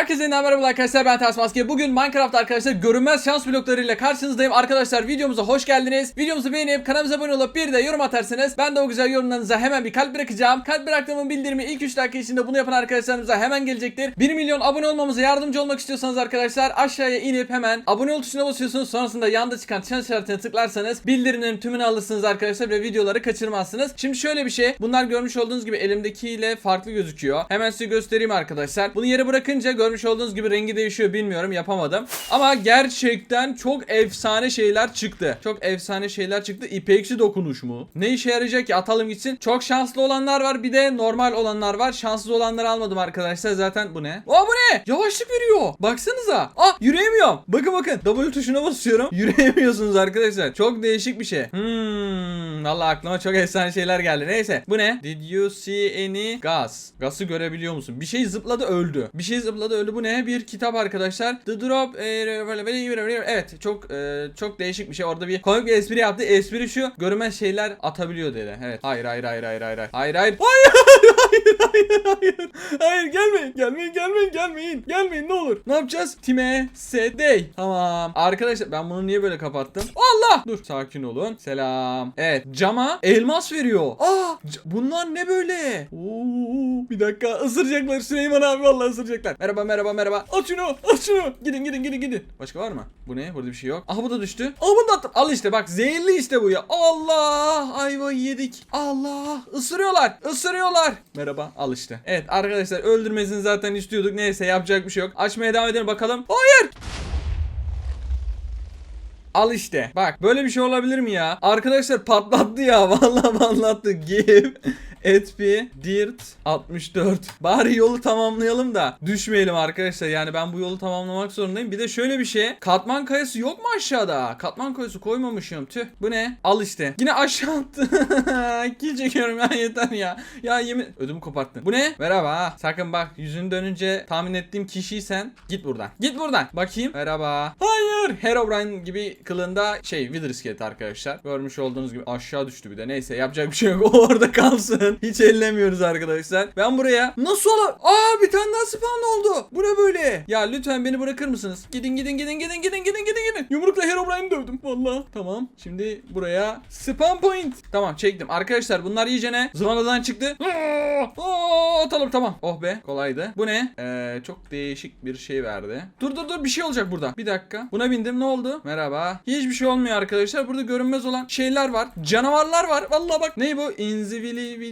Herkese yeniden merhaba arkadaşlar ben Ters Maske. Bugün Minecraft arkadaşlar görünmez şans bloklarıyla karşınızdayım. Arkadaşlar videomuza hoş geldiniz. Videomuzu beğenip kanalımıza abone olup bir de yorum atarsanız ben de o güzel yorumlarınıza hemen bir kalp bırakacağım. Kalp bıraktığımın bildirimi ilk 3 dakika içinde bunu yapan arkadaşlarımıza hemen gelecektir. 1 milyon abone olmamıza yardımcı olmak istiyorsanız arkadaşlar aşağıya inip hemen abone ol tuşuna basıyorsunuz. Sonrasında yanda çıkan çan işaretine tıklarsanız bildirimlerin tümünü alırsınız arkadaşlar ve videoları kaçırmazsınız. Şimdi şöyle bir şey. Bunlar görmüş olduğunuz gibi elimdekiyle farklı gözüküyor. Hemen size göstereyim arkadaşlar. Bunu yere bırakınca görmüş olduğunuz gibi rengi değişiyor bilmiyorum yapamadım. Ama gerçekten çok efsane şeyler çıktı. Çok efsane şeyler çıktı. İpeksi dokunuş mu? Ne işe yarayacak ki atalım gitsin. Çok şanslı olanlar var bir de normal olanlar var. Şanssız olanları almadım arkadaşlar. Zaten bu ne? Aa bu ne? Yavaşlık veriyor. Baksanıza. Aa yürüyemiyorum. Bakın bakın. W tuşuna basıyorum. Yürüyemiyorsunuz arkadaşlar. Çok değişik bir şey. Hmm. Valla aklıma çok efsane şeyler geldi. Neyse. Bu ne? Did you see any gas? Gas'ı görebiliyor musun? Bir şey zıpladı öldü. Bir şey zıpladı öldü. Bu ne? Bir kitap arkadaşlar. The drop. e. Evet. Çok e, çok değişik bir şey. Orada bir komik bir espri yaptı. Espri şu. Görünmez şeyler atabiliyor dedi. Evet. Hayır hayır hayır hayır hayır. Hayır hayır. Hayır hayır hayır hayır. Hayır gelmeyin gelmeyin gelmeyin gelmeyin. Gelmeyin ne olur. Ne yapacağız? Time sedey. Tamam. Arkadaşlar ben bunu niye böyle kapattım? Allah. Dur sakin olun. Selam. Evet cama elmas veriyor. Aa c- bunlar ne böyle? Oo, bir dakika ısıracaklar Süleyman abi vallahi ısıracaklar. Merhaba merhaba merhaba. At şunu at şunu. Gidin gidin gidin gidin. Başka var mı? Bu ne? Burada bir şey yok. Aha bu da düştü. Aa bunu da attım. Al işte bak zehirli işte bu ya. Allah ayva yedik. Allah ısırıyorlar. Isırıyorlar. Merhaba al işte. Evet arkadaşlar öldürmesini zaten istiyorduk. Neyse yapacak bir şey yok. Açmaya devam edelim bakalım. Hayır. Al işte. Bak böyle bir şey olabilir mi ya? Arkadaşlar patlattı ya. Vallahi patlattı. Give SP Dirt 64. Bari yolu tamamlayalım da düşmeyelim arkadaşlar. Yani ben bu yolu tamamlamak zorundayım. Bir de şöyle bir şey. Katman kayası yok mu aşağıda? Katman kayası koymamışım. Tüh. Bu ne? Al işte. Yine aşağı attı. Kill çekiyorum ya yeter ya. Ya yemin ödümü koparttın. Bu ne? Merhaba. Sakın bak yüzünü dönünce tahmin ettiğim kişiysen git buradan. Git buradan. Bakayım. Merhaba. Hayır. Herobrine gibi kılında şey Wither arkadaşlar. Görmüş olduğunuz gibi aşağı düştü bir de. Neyse yapacak bir şey yok. O orada kalsın. Hiç ellemiyoruz arkadaşlar. Ben buraya nasıl ola? Aa bir tane daha spawn oldu. Bu ne böyle? Ya lütfen beni bırakır mısınız? Gidin gidin gidin gidin gidin gidin gidin gidin. Yumrukla Herobrine'i dövdüm. Vallahi. Tamam. Şimdi buraya spawn point. Tamam çektim. Arkadaşlar bunlar iyice ne? Zıvanadan çıktı. Aa, atalım tamam. Oh be kolaydı. Bu ne? Ee, çok değişik bir şey verdi. Dur dur dur bir şey olacak burada. Bir dakika. Buna bindim ne oldu? Merhaba. Hiçbir şey olmuyor arkadaşlar. Burada görünmez olan şeyler var. Canavarlar var. Vallahi bak. Ne bu?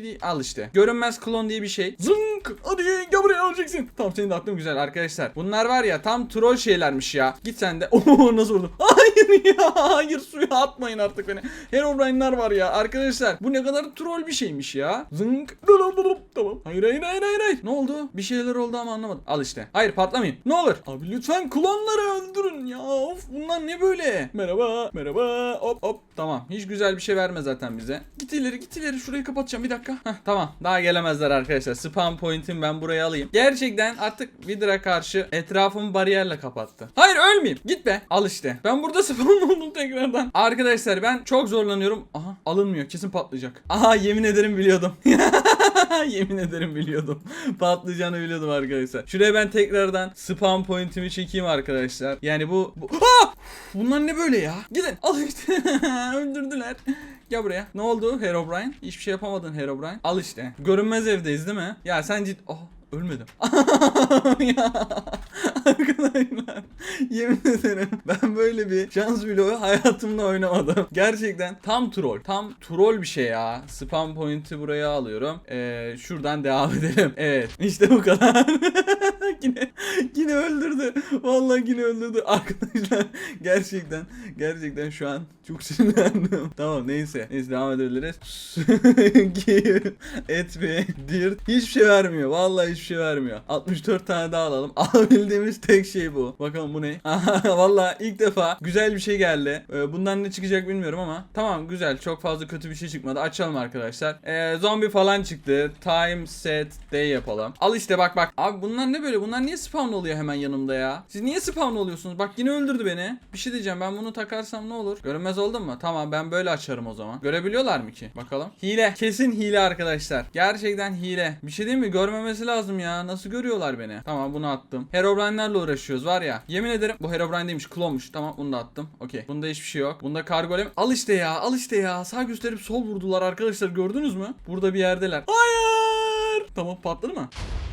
Invisibility. Al işte. Görünmez klon diye bir şey. Zınk. Hadi gel buraya alacaksın. Tamam senin de aklın güzel arkadaşlar. Bunlar var ya tam troll şeylermiş ya. Git sen de. Oo nasıl vurdum? Hayır ya. Hayır suya atmayın artık beni. Herobrine'lar var ya. Arkadaşlar bu ne kadar troll bir şeymiş ya. Zınk. Tamam. Hayır hayır hayır hayır. hayır. Ne oldu? Bir şeyler oldu ama anlamadım. Al işte. Hayır patlamayın. Ne olur. Abi lütfen klonları öldürün ya. Of bunlar ne böyle? Merhaba. Merhaba. Hop hop. Tamam. Hiç güzel bir şey verme zaten bize. Git ileri git ileri. Şurayı kapatacağım bir dakika. Heh, tamam. Daha gelemezler arkadaşlar. Spam point'imi ben buraya alayım. Gerçekten artık Vidra'a karşı etrafımı bariyerle kapattı. Hayır ölmeyeyim. Git be. Al işte. Ben burada spam oldum tekrardan. Arkadaşlar ben çok zorlanıyorum. Aha alınmıyor. Kesin patlayacak. Aha yemin ederim biliyordum. Yemin ederim biliyordum. Patlayacağını biliyordum arkadaşlar. Şuraya ben tekrardan spam point'imi çekeyim arkadaşlar. Yani bu... bu... Bunlar ne böyle ya? Gidin. Al işte. Öldürdüler. Gel buraya. Ne oldu Herobrine? Hiçbir şey yapamadın Herobrine. Al işte. Görünmez evdeyiz değil mi? Ya sen cid... Oh. Ölmedim. ya. Arkadaşlar yemin ederim ben böyle bir şans bloğu hayatımda oynamadım. Gerçekten tam troll. Tam troll bir şey ya. Spam point'i buraya alıyorum. Ee, şuradan devam edelim. Evet işte bu kadar. yine, yine öldürdü. Vallahi yine öldürdü. Arkadaşlar gerçekten gerçekten şu an çok sinirlendim. tamam neyse. Neyse devam edebiliriz. Et ve dirt. Hiçbir şey vermiyor. Vallahi hiçbir şey vermiyor. 64 tane daha alalım. Alabildiğimiz tek şey bu. Bakalım bu ne? Vallahi ilk defa güzel bir şey geldi. Ee, bundan ne çıkacak bilmiyorum ama. Tamam güzel. Çok fazla kötü bir şey çıkmadı. Açalım arkadaşlar. Ee, zombi falan çıktı. Time set day yapalım. Al işte bak bak. Abi bunlar ne böyle? Bunlar niye spawn oluyor hemen yanımda ya? Siz niye spawn oluyorsunuz? Bak yine öldürdü beni. Bir şey diyeceğim ben bunu takarsam ne olur? Görünmez oldum mu? Tamam ben böyle açarım o zaman. Görebiliyorlar mı ki? Bakalım. Hile. Kesin hile arkadaşlar. Gerçekten hile. Bir şey değil mi? Görmemesi lazım ya. Nasıl görüyorlar beni? Tamam bunu attım. Herobrine'lerle uğraşıyoruz var ya. Yemin ederim bu Herobrine değilmiş. Klonmuş. Tamam bunu da attım. Okey. Bunda hiçbir şey yok. Bunda kargolem. Al işte ya. Al işte ya. Sağ gösterip sol vurdular arkadaşlar. Gördünüz mü? Burada bir yerdeler. Hayır. Tamam patladı mı?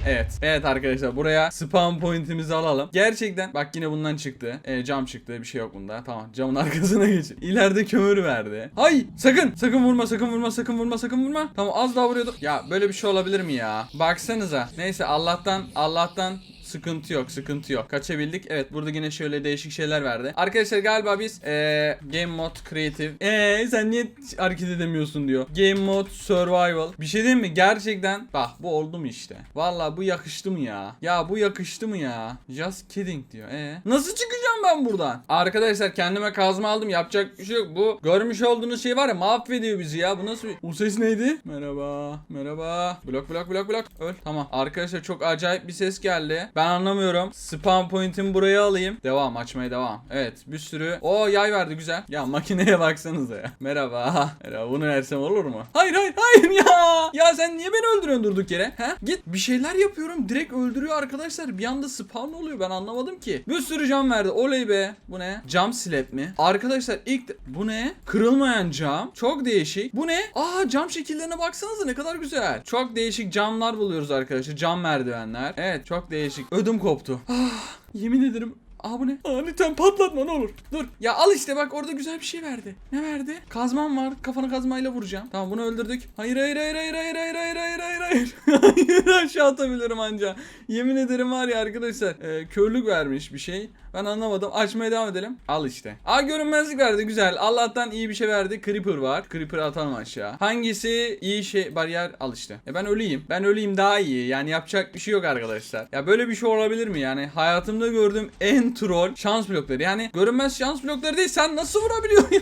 Evet. Evet arkadaşlar buraya spawn pointimizi alalım. Gerçekten bak yine bundan çıktı. E, cam çıktı. Bir şey yok bunda. Tamam. Camın arkasına geçin. İleride kömür verdi. Hay! Sakın! Sakın vurma, sakın vurma, sakın vurma, sakın vurma. Tamam az daha vuruyorduk. Ya böyle bir şey olabilir mi ya? Baksanıza. Neyse Allah'tan Allah'tan Sıkıntı yok, sıkıntı yok. Kaçabildik. Evet, burada yine şöyle değişik şeyler verdi. Arkadaşlar galiba biz eee Game Mode Creative. Eee sen niye hareket edemiyorsun diyor. Game Mode Survival. Bir şey diyeyim mi? Gerçekten bak bu oldu mu işte. Vallahi bu yakıştı mı ya? Ya bu yakıştı mı ya? Just kidding diyor. E nasıl çıkacağım ben buradan? Arkadaşlar kendime kazma aldım. Yapacak bir şey yok. Bu görmüş olduğunuz şey var ya mahvediyor bizi ya. Bu nasıl bir... Bu ses neydi? Merhaba. Merhaba. Blok blok blok blok. Öl. Tamam. Arkadaşlar çok acayip bir ses geldi. Ben anlamıyorum. Spawn point'imi buraya alayım. Devam açmaya devam. Evet bir sürü. O yay verdi güzel. Ya makineye baksanıza ya. Merhaba. Merhaba bunu versem olur mu? Hayır hayır hayır ya. Ya sen niye beni öldürüyorsun durduk yere? He? Git bir şeyler yapıyorum. Direkt öldürüyor arkadaşlar. Bir anda spawn oluyor. Ben anlamadım ki. Bir sürü cam verdi. Oley be. Bu ne? Cam slap mi? Arkadaşlar ilk bu ne? Kırılmayan cam. Çok değişik. Bu ne? Aa cam şekillerine baksanıza ne kadar güzel. Çok değişik camlar buluyoruz arkadaşlar. Cam merdivenler. Evet çok değişik. Ödüm koptu. Ah, yemin ederim Aa bu ne? Aa lütfen patlatma ne olur. Dur. Ya al işte bak orada güzel bir şey verdi. Ne verdi? Kazmam var. Kafanı kazmayla vuracağım. Tamam bunu öldürdük. Hayır hayır hayır hayır hayır hayır hayır hayır hayır hayır. hayır aşağı atabilirim anca. Yemin ederim var ya arkadaşlar. E, körlük vermiş bir şey. Ben anlamadım. Açmaya devam edelim. Al işte. Aa görünmezlik verdi güzel. Allah'tan iyi bir şey verdi. Creeper var. Creeper atalım aşağı. Hangisi iyi şey bariyer al işte. E ben öleyim. Ben öleyim daha iyi. Yani yapacak bir şey yok arkadaşlar. Ya böyle bir şey olabilir mi? Yani hayatımda gördüğüm en troll şans blokları. Yani görünmez şans blokları değil. Sen nasıl vurabiliyorsun ya?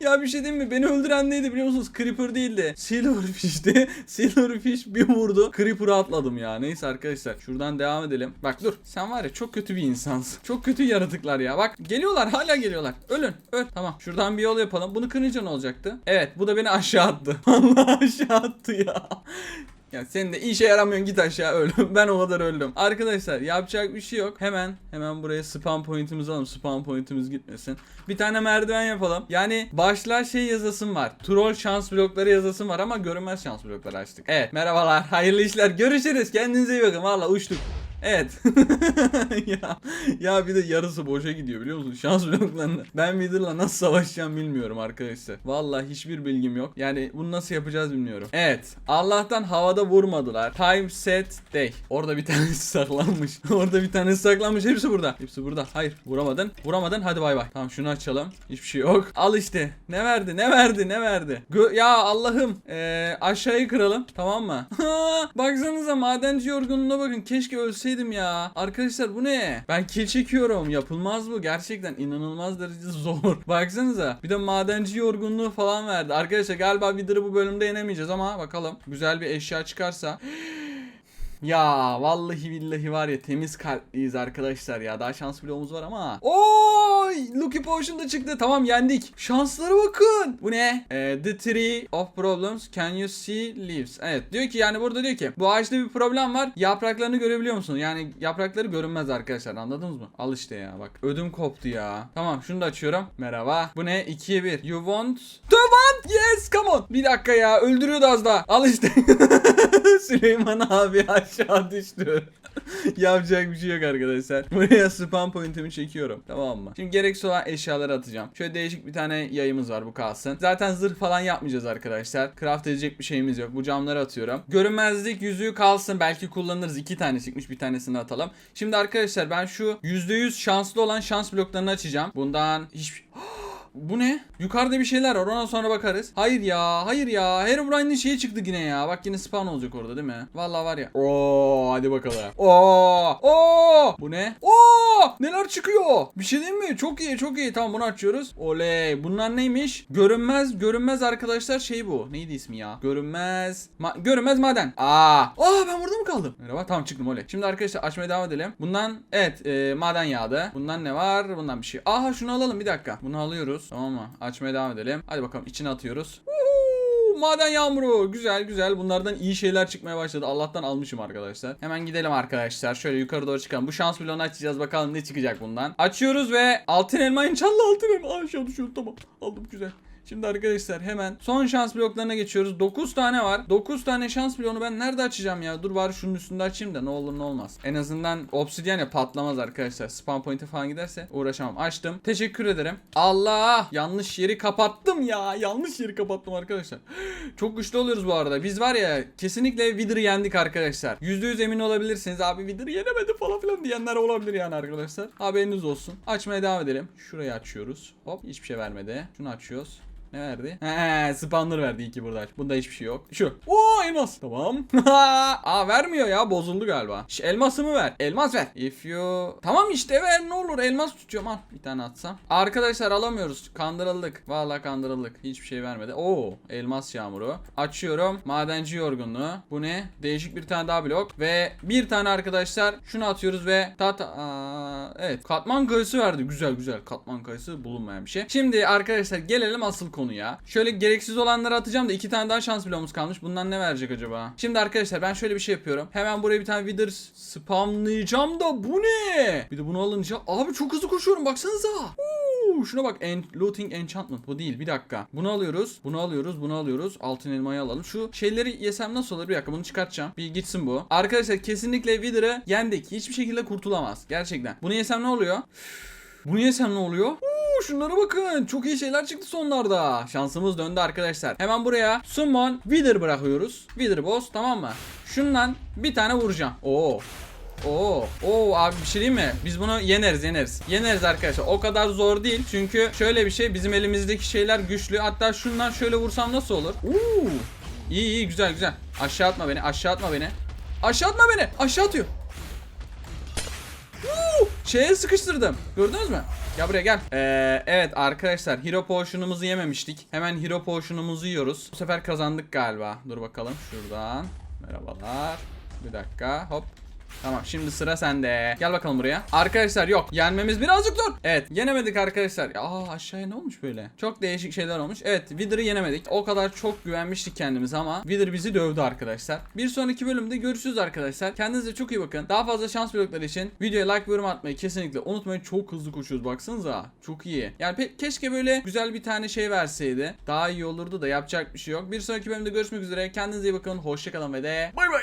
ya bir şey diyeyim mi? Beni öldüren neydi biliyor musunuz? Creeper değildi. Silverfish'ti. Silverfish bir vurdu. Creeper'ı atladım ya. Neyse arkadaşlar. Şuradan devam edelim. Bak dur. Sen var ya çok kötü bir insansın. Çok kötü yaratıklar ya. Bak geliyorlar. Hala geliyorlar. Ölün. Öl. Tamam. Şuradan bir yol yapalım. Bunu kırınca ne olacaktı? Evet. Bu da beni aşağı attı. Allah aşağı attı ya. Ya senin de işe yaramıyorsun git aşağı öl. ben o kadar öldüm. Arkadaşlar yapacak bir şey yok. Hemen hemen buraya spam pointimizi alalım. Spam pointimiz gitmesin. Bir tane merdiven yapalım. Yani başlar şey yazasım var. Troll şans blokları yazasım var ama görünmez şans blokları açtık. Evet merhabalar. Hayırlı işler. Görüşürüz. Kendinize iyi bakın. Valla uçtuk. Evet. ya, ya bir de yarısı boşa gidiyor biliyor musun? Şans bloklarında. Ben Wither'la nasıl savaşacağım bilmiyorum arkadaşlar. Vallahi hiçbir bilgim yok. Yani bunu nasıl yapacağız bilmiyorum. Evet. Allah'tan havada vurmadılar. Time set day. Orada bir tanesi saklanmış. Orada bir tanesi saklanmış. Hepsi burada. Hepsi burada. Hayır. Vuramadın. Vuramadın. Hadi bay bay. Tamam şunu açalım. Hiçbir şey yok. Al işte. Ne verdi? Ne verdi? Ne verdi? Gö- ya Allah'ım. Ee, aşağıyı kıralım. Tamam mı? Baksanıza madenci yorgunluğuna bakın. Keşke ölseydim ya. Arkadaşlar bu ne? Ben kill çekiyorum. Yapılmaz bu. Gerçekten inanılmaz derecede zor. Baksanıza. Bir de madenci yorgunluğu falan verdi. Arkadaşlar galiba Wither'ı bu bölümde yenemeyeceğiz ama bakalım. Güzel bir eşya çıkarsa. Ya vallahi billahi var ya temiz kalpliyiz arkadaşlar ya. Daha şans bloğumuz var ama. Oy! Lucky Potion da çıktı. Tamam yendik. Şanslara bakın. Bu ne? Ee, the tree of problems. Can you see leaves? Evet diyor ki yani burada diyor ki bu ağaçta bir problem var. Yapraklarını görebiliyor musun? Yani yaprakları görünmez arkadaşlar. Anladınız mı? Al işte ya bak. Ödüm koptu ya. Tamam şunu da açıyorum. Merhaba. Bu ne? 2'ye 1. You want to want? Yes come on. Bir dakika ya. Öldürüyordu az daha. Al işte. Süleyman abi aşağı düştü. Yapacak bir şey yok arkadaşlar. Buraya spam pointimi çekiyorum. Tamam mı? Şimdi gereksiz olan eşyaları atacağım. Şöyle değişik bir tane yayımız var bu kalsın. Zaten zırh falan yapmayacağız arkadaşlar. Craft edecek bir şeyimiz yok. Bu camları atıyorum. Görünmezlik yüzüğü kalsın. Belki kullanırız. İki tane çıkmış bir tanesini atalım. Şimdi arkadaşlar ben şu %100 şanslı olan şans bloklarını açacağım. Bundan hiçbir... bu ne? Yukarıda bir şeyler var ona sonra bakarız. Hayır ya hayır ya. Herobrine'in şeyi çıktı yine ya. Bak yine spawn olacak orada değil mi? Vallahi var ya. Oo hadi bakalım. Oo oo bu ne? Oo neler çıkıyor? Bir şey değil mi? Çok iyi çok iyi. Tamam bunu açıyoruz. Oley. Bunlar neymiş? Görünmez görünmez arkadaşlar şey bu. Neydi ismi ya? Görünmez. Ma- görünmez maden. Aa. Aa ben burada mı kaldım? Merhaba tamam çıktım oley. Şimdi arkadaşlar açmaya devam edelim. Bundan evet e, maden yağdı. Bundan ne var? Bundan bir şey. Aha şunu alalım bir dakika. Bunu alıyoruz. Tamam mı? Açmaya devam edelim. Hadi bakalım içine atıyoruz. Maden yağmuru. Güzel güzel. Bunlardan iyi şeyler çıkmaya başladı. Allah'tan almışım arkadaşlar. Hemen gidelim arkadaşlar. Şöyle yukarı doğru çıkalım. Bu şans bloğunu açacağız. Bakalım ne çıkacak bundan. Açıyoruz ve altın elma inşallah altın elma. Aşağı düşüyor. Tamam. Aldım güzel. Şimdi arkadaşlar hemen son şans bloklarına geçiyoruz. 9 tane var. 9 tane şans bloğunu ben nerede açacağım ya? Dur bari şunun üstünde açayım da ne olur ne olmaz. En azından obsidyen ya patlamaz arkadaşlar. Spawn point'e falan giderse uğraşamam. Açtım. Teşekkür ederim. Allah! Yanlış yeri kapattım ya. Yanlış yeri kapattım arkadaşlar. Çok güçlü oluyoruz bu arada. Biz var ya kesinlikle Wither'ı yendik arkadaşlar. %100 emin olabilirsiniz. Abi Wither'ı yenemedi falan filan diyenler olabilir yani arkadaşlar. Haberiniz olsun. Açmaya devam edelim. Şurayı açıyoruz. Hop hiçbir şey vermedi. Şunu açıyoruz. Ne verdi? He, spawner verdi iyi ki burada. Bunda hiçbir şey yok. Şu. Oo elmas. Tamam. Aa vermiyor ya bozuldu galiba. Şş, elmasımı ver. Elmas ver. If you... Tamam işte ver ne olur elmas tutuyorum al. Bir tane atsam. Arkadaşlar alamıyoruz. Kandırıldık. Vallahi kandırıldık. Hiçbir şey vermedi. Oo elmas yağmuru. Açıyorum. Madenci yorgunluğu. Bu ne? Değişik bir tane daha blok. Ve bir tane arkadaşlar şunu atıyoruz ve ta ta Aa, evet katman kayısı verdi. Güzel güzel. Katman kayısı bulunmayan bir şey. Şimdi arkadaşlar gelelim asıl konuya. Şöyle gereksiz olanları atacağım da iki tane daha şans bloğumuz kalmış. Bundan ne verecek acaba? Şimdi arkadaşlar ben şöyle bir şey yapıyorum. Hemen buraya bir tane wither spamlayacağım da bu ne? Bir de bunu alınca abi çok hızlı koşuyorum baksanıza. Uuu, şuna bak en looting enchantment bu değil bir dakika. Bunu alıyoruz. Bunu alıyoruz. Bunu alıyoruz. Altın elmayı alalım. Şu şeyleri yesem nasıl olur? Bir dakika bunu çıkartacağım. Bir gitsin bu. Arkadaşlar kesinlikle Wither'ı yendik. Hiçbir şekilde kurtulamaz. Gerçekten. Bunu yesem ne oluyor? Bunu yesem ne oluyor? Şunlara bakın. Çok iyi şeyler çıktı sonlarda. Şansımız döndü arkadaşlar. Hemen buraya summon Wither bırakıyoruz. Wither boss tamam mı? Şundan bir tane vuracağım. Oo. Oo, oo abi bir şey diyeyim mi? Biz bunu yeneriz, yeneriz. Yeneriz arkadaşlar. O kadar zor değil. Çünkü şöyle bir şey, bizim elimizdeki şeyler güçlü. Hatta şundan şöyle vursam nasıl olur? Oo. İyi iyi güzel güzel. Aşağı atma beni, aşağı atma beni. Aşağı atma beni. Aşağı atıyor. Woo! Şeye sıkıştırdım. Gördünüz mü? Gel buraya gel. Ee, evet arkadaşlar Hero Potion'umuzu yememiştik. Hemen Hero Potion'umuzu yiyoruz. Bu sefer kazandık galiba. Dur bakalım şuradan. Merhabalar. Bir dakika hop. Tamam şimdi sıra sende. Gel bakalım buraya. Arkadaşlar yok. Yenmemiz birazcık zor. Evet yenemedik arkadaşlar. Aa aşağıya ne olmuş böyle? Çok değişik şeyler olmuş. Evet Wither'ı yenemedik. O kadar çok güvenmiştik kendimize ama Wither bizi dövdü arkadaşlar. Bir sonraki bölümde görüşürüz arkadaşlar. Kendinize çok iyi bakın. Daha fazla şans blokları için videoya like ve yorum atmayı kesinlikle unutmayın. Çok hızlı koşuyoruz baksanıza. Çok iyi. Yani keşke böyle güzel bir tane şey verseydi. Daha iyi olurdu da yapacak bir şey yok. Bir sonraki bölümde görüşmek üzere. Kendinize iyi bakın. Hoşçakalın ve de bay bay.